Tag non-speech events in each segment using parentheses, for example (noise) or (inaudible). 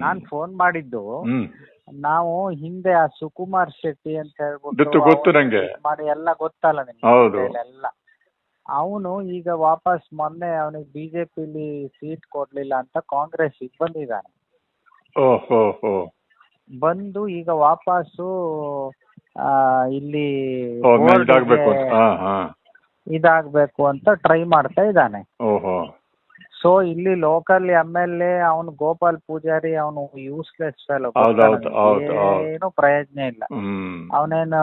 ನಾನ್ phone ಮಾಡಿದ್ದು ನಾವು ಹಿಂದೆ ಆ ಸುಕುಮಾರ್ ಶೆಟ್ಟಿ ಅಂತ ಹೇಳ್ಬಿಟ್ಟು ಗೊತ್ತು, ನಂಗೆ. ಮಾಡಿ ಎಲ್ಲ ಗೊತ್ತಲ್ಲ ನಿಮ್ಗೆ. ಎಲ್ಲ. ಅವನು ಈಗ ವಾಪಸ್ ಮೊನ್ನೆ ಅವನಿಗೆ ಬಿಜೆಪಿಲಿ ಸೀಟ್ ಕೊಡ್ಲಿಲ್ಲ ಅಂತ ಕಾಂಗ್ರೆಸ್ ಬಂದಿದ್ದಾನೆ ಬಂದು ಈಗ ವಾಪಸ್ಸು ಇಲ್ಲಿ ಇದಾಗ್ಬೇಕು ಅಂತ ಟ್ರೈ ಮಾಡ್ತಾ ಇದ್ದಾನೆ ಸೊ ಇಲ್ಲಿ ಲೋಕಲ್ ಎಂ ಎಲ್ ಎ ಅವನು ಗೋಪಾಲ್ ಪೂಜಾರಿ ಅವನು ಯೂಸ್ಲೆಸ್ ಫೆಲೋ. ಏನು ಪ್ರಯೋಜನ ಇಲ್ಲ. ಅವನೇನು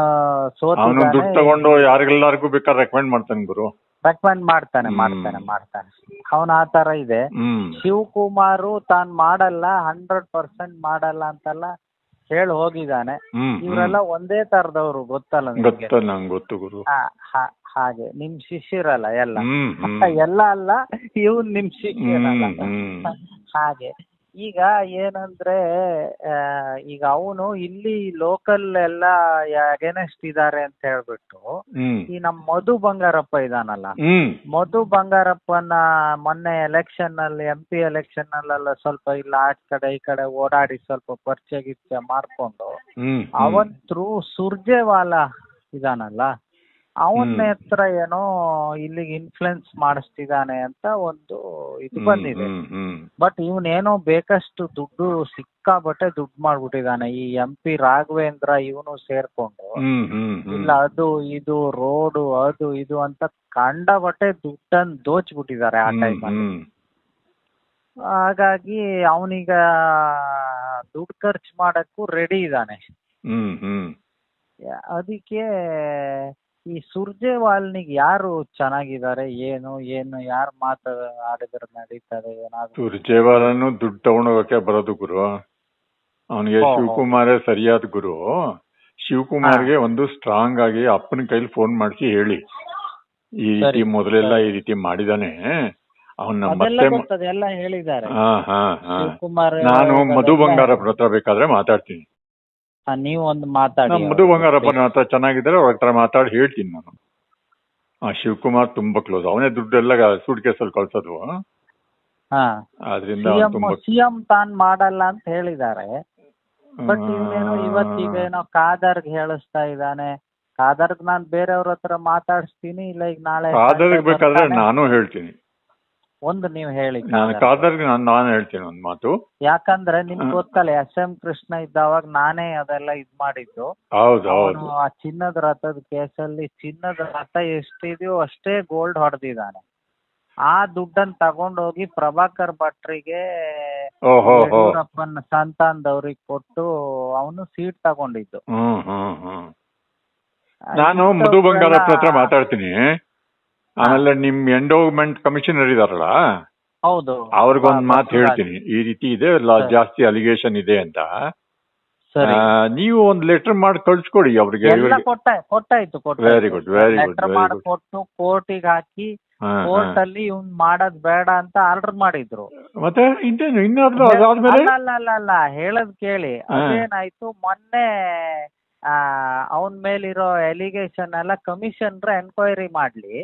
ಅವನು ದುಡ್ಡು ಸೋತಿದ್ದಾನೆ ತಗೊಂಡು ಯಾರಿಗೆಲ್ಲರಿಗೂ ಬೇಕಾದ್ರೆ ರೆಕಮೆಂಡ್ ಮಾಡ್ತಾನೆ ಗುರು. ರೆಕಮೆಂಡ್ ಮಾಡ್ತಾನೆ ಮಾಡ್ತಾನೆ ಮಾಡ್ತಾನೆ. ಅವನ ಆ ತರ ಇದೆ. ಶಿವಕುಮಾರು ತಾನ್ ಮಾಡಲ್ಲ ಹಂಡ್ರೆಡ್ ಪರ್ಸೆಂಟ್ ಮಾಡಲ್ಲ ಅಂತಲ್ಲ ಹೇಳಿ ಹೋಗಿದ್ದಾನೆ. ಇವರೆಲ್ಲ ಒಂದೇ ತರದವ್ರು ಗೊತ್ತಲ್ಲ ಗೊತ್ತ ಗುರು. ಹಾ- ಹಾ- ಹಾಗೆ ನಿಮ್ ಶಿಷ್ಯರಲ್ಲ ಎಲ್ಲ. ಹ್ಮ್ ಹ್ಮ್. (laughs) ಎಲ್ಲ ಅಲ್ಲ ಇವ್ನ್ ನಿಮ್ ಶಿಷ್ಯರಲ್ಲ. ಹ್ಮ್ ಹ್ಮ್. (laughs) ಹಾಗೆ. ಈಗ ಏನಂದ್ರೆ ಆ, ಈಗ ಅವನು ಇಲ್ಲಿ ಲೋಕಲ್ ಎಲ್ಲ ಅಗೇನೆಸ್ಟ್ ಇದಾರೆ ಅಂತ ಹೇಳ್ಬಿಟ್ಟು ಹ್ಮ್. ಈ ನಮ್ ಮಧು ಬಂಗಾರಪ್ಪ ಇದಾನಲ್ಲ. ಹ್ಮ್. ಮಧು ಬಂಗಾರಪ್ಪನ ಮೊನ್ನೆ ಎಲೆಕ್ಷನ್ ಅಲ್ಲಿ ಎಂ ಪಿ ಎಲೆಕ್ಷನ್ ಅಲ್ಲೆಲ್ಲ ಸ್ವಲ್ಪ ಇಲ್ಲ ಆ ಕಡೆ ಈ ಕಡೆ ಓಡಾಡಿ ಸ್ವಲ್ಪ ಪರಿಚಯ ಗಿರ್ಚಯ ಮಾಡ್ಕೊಂಡು ಹ್ಮ್ ಅವನ್ ಥ್ರೂ ಸುರ್ಜೆವಾಲಾ ಇದಾನಲ್ಲ. ಅವನ ಹತ್ರ ಏನೋ ಇಲ್ಲಿಗೆ ಇನ್ಫ್ಲುಯೆನ್ಸ್ ಮಾಡಿಸ್ತಿದ್ದಾನೆ ಅಂತ ಒಂದು ಇದು ಬಂದಿದೆ. ಬಟ್ ಇವನೇನೋ ಬೇಕಷ್ಟು ದುಡ್ಡು ಸಿಕ್ಕಾಬಟ್ಟೆ ದುಡ್ಡು ಮಾಡ್ಬಿಟ್ಟಿದ್ದಾನೆ. ಈ ಎಂ ಪಿ ರಾಘವೇಂದ್ರ ಇವನು ಸೇರ್ಕೊಂಡು ಇಲ್ಲ ಅದು ಇದು ರೋಡು ಅದು ಇದು ಅಂತ ಕಂಡ ಬಟ್ಟೆ ದುಡ್ಡನ್ನ ದೋಚ್ಬಿಟ್ಟಿದ್ದಾರೆ ಆ ಟೈಪ್ ಟೈಮಲ್ಲಿ ಹಾಗಾಗಿ ಅವನೀಗ ದುಡ್ಡು ಖರ್ಚು ಮಾಡಕ್ಕೂ ರೆಡಿ ಇದ್ದಾನೆ. ಅದಕ್ಕೆ ಈ ಸುರ್ಜೇವಾಲ್ನಿಗೆ ಯಾರು ಚೆನ್ನಾಗಿದ್ದಾರೆ? ಏನು? ಏನು? ಯಾರು ಮಾತ ಆಡಿದ್ರೆ ನಡೀತದೆ? ಏನಾದ್ರು ಸುರ್ಜೇವಾಲನು ದುಡ್ಡು ತಗೊಂಡೋಗಕ್ಕೆ ಬರೋದು ಗುರು. ಅವನಿಗೆ. ಶಿವಕುಮಾರೇ ಸರಿಯಾದ ಗುರು. ಶಿವಕುಮಾರ್ಗೆ ಒಂದು ಸ್ಟ್ರಾಂಗ್ ಆಗಿ ಅಪ್ಪನ ಕೈಲಿ ಫೋನ್ ಮಾಡಿಸಿ ಹೇಳಿ. ಈ ರೀತಿ ಮೊದಲೆಲ್ಲ ಈ ರೀತಿ ಮಾಡಿದಾನೆ. ಅವನ್ನ ಮತ್ತೆ ಹೇಳಿದ್ದಾರೆ. ಹಾ ಹಾ ಹಾ. ಶಿವಕುಮಾರ್ ನಾನು ಮಧು ಬಂಗಾರ ಬರ್ತಾ ಹತ್ರ ಬೇಕಾದ್ರೆ ಮಾತಾಡ್ತೀನಿ. ನೀವು ಒಂದು ಮಾತಾಡಿ ಮಧು ಬಂಗಾರಪ್ಪನ ಹತ್ರ ಚೆನ್ನಾಗಿದ್ದಾರೆ ಅವ್ರ ಹತ್ರ ಮಾತಾಡಿ ಹೇಳ್ತೀನಿ ನಾನು. ಆ ಶಿವಕುಮಾರ್ ತುಂಬಾ ಕ್ಲೋಸ್ ಅವನೇ ದುಡ್ಡೆಲ್ಲ ಸೂಟ್ ಕೇಸಲ್ಲಿ ಕಳ್ಸೋದು. ಅದರಿಂದ ಸಿಎಂ ತಾನ್ ಮಾಡಲ್ಲ ಅಂತ ಹೇಳಿದ್ದಾರೆ. ಬಟ್ ಇಲ್ಲೇನೋ ಇವತ್ತೀಗೇನೋ ಕಾದರ್ಗ್ ಹೇಳಿಸ್ತಾ ಇದ್ದಾನೆ. ಕಾದರ್ಗ್ ನಾನ್ ಬೇರೆಯವ್ರ ಹತ್ರ ಮಾತಾಡಿಸ್ತೀನಿ ಇಲ್ಲ ಈಗ ನಾಳೆ ಕಾದರ್ಗೆ ಬೇಕಾದ್ರೆ ನಾನು ಹೇಳ್ತೀನಿ. ಒಂದು ನೀವು ಹೇಳಿ ನಾನು ಕಾದರ್. ನಾನು ನಾನು ಹೇಳ್ತೀನಿ ಒಂದು ಮಾತು. ಯಾಕಂದ್ರೆ ನಿಮ್ಗೆ. ಗೊತ್ತಲ್ಲ ಎಸ್ ಎಂ ಕೃಷ್ಣ ಇದ್ದಾವಾಗ ನಾನೇ ಅದೆಲ್ಲ ಇದ್ ಮಾಡಿದ್ದು. ಹೌದು ಅವನು ಆ ಚಿನ್ನದ ರಥದ ಕೇಸಲ್ಲಿ ಚಿನ್ನದ ರಥ ಎಷ್ಟಿದೆಯೋ ಅಷ್ಟೇ ಗೋಲ್ಡ್ ಹೊಡೆದಿದ್ದಾನೆ. ಆ ದುಡ್ಡನ್ನ ತಗೊಂಡೋಗಿ ಪ್ರಭಾಕರ್ ಭಟ್ರಿಗೆ ಓಹೋ ಹೋ. ಯಡಿಯೂರಪ್ಪನ ಸಂತಾನದವ್ರಿಗೆ ಕೊಟ್ಟು ಅವನು ಸೀಟ್ ತಗೊಂಡಿದ್ದು. ಹ್ಮ್ ಹ್ಮ್ ಹ್ಮ್. ನಾನು ಮಧು ಬಂಗಾರಪ್ಪ ಹತ್ರ ಮಾತಾಡ್ತೀನಿ. ಆಮೇಲೆ ನಿಮ್ ಎಂಡೋಮೆಂಟ್ ಕಮಿಷನರ್ ಇದಾರಲ್ಲ? ಹೌದು. ಅವ್ರಿಗೊಂದ್ ಮಾತು ಹೇಳ್ತೀನಿ. ಈ ರೀತಿ ಇದೆ ಜಾಸ್ತಿ ಅಲಿಗೇಷನ್ ಇದೆ ಅಂತ. ನೀವು ಒಂದ್ ಲೆಟರ್ ಮಾಡಿ ಕಳ್ಸ್ಕೊಡಿ ಅವ್ರಿಗೆ. ಕೊಟ್ಟಾಯ್ತು ವೆರಿ ಗುಡ್ ವೆರಿ ಗುಡ್. ಕೊಟ್ಟು ಕೋರ್ಟಿಗೆ ಹಾಕಿ. ಕೋರ್ಟ್ ಅಲ್ಲಿ ಇವ್ನ್ ಮಾಡೋದ್ ಬೇಡ ಅಂತ ಆರ್ಡರ್ ಮಾಡಿದ್ರು. ಮತ್ತೆ ಇನ್ನೇನು ಅಲ್ಲ ಅಲ್ಲ ಅಲ್ಲ ಹೇಳದ್ ಕೇಳಿ. ಅದೇನಾಯ್ತು ಮೊನ್ನೆ ಅವನ್ ಮೇಲಿರೋ ಎಲಿಗೇಷನ್ ಎಲ್ಲ ರ ಎನ್ಕ್ವೈರಿ ಮಾಡ್ಲಿ.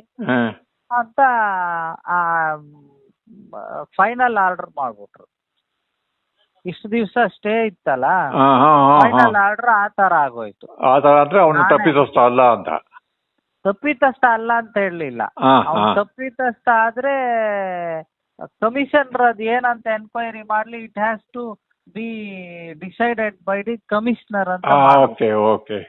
ಅಂತ ಫೈನಲ್ ಆರ್ಡರ್ ಮಾಡ್ಬಿಟ್ರು. ಇಷ್ಟು ದಿವಸ ಸ್ಟೇ ಇತ್ತಲ್ಲ. ಫೈನಲ್ ಆರ್ಡರ್ ಆ ತರ ಆಗೋಯ್ತು. ಆ ತರ ಅಂದ್ರೆ ಅವನು ನಾನೇ- ಅಲ್ಲ ಅಂತ. ತಪ್ಪಿತಸ್ಥ ಅಲ್ಲ ಅಂತ ಹೇಳಲಿಲ್ಲ. ಅವನು. ತಪ್ಪಿತಸ್ಥ ಆದ್ರೆ ಕಮಿಷನರ್ ಅದ್ ಏನಂತ ಎನ್ಕ್ವೈರಿ ಮಾಡ್ಲಿ? It has to be decided by the commissioner ಅಂತ ಹಾ ಮಾಡ್ಬಿಟ್ರು. Okay okay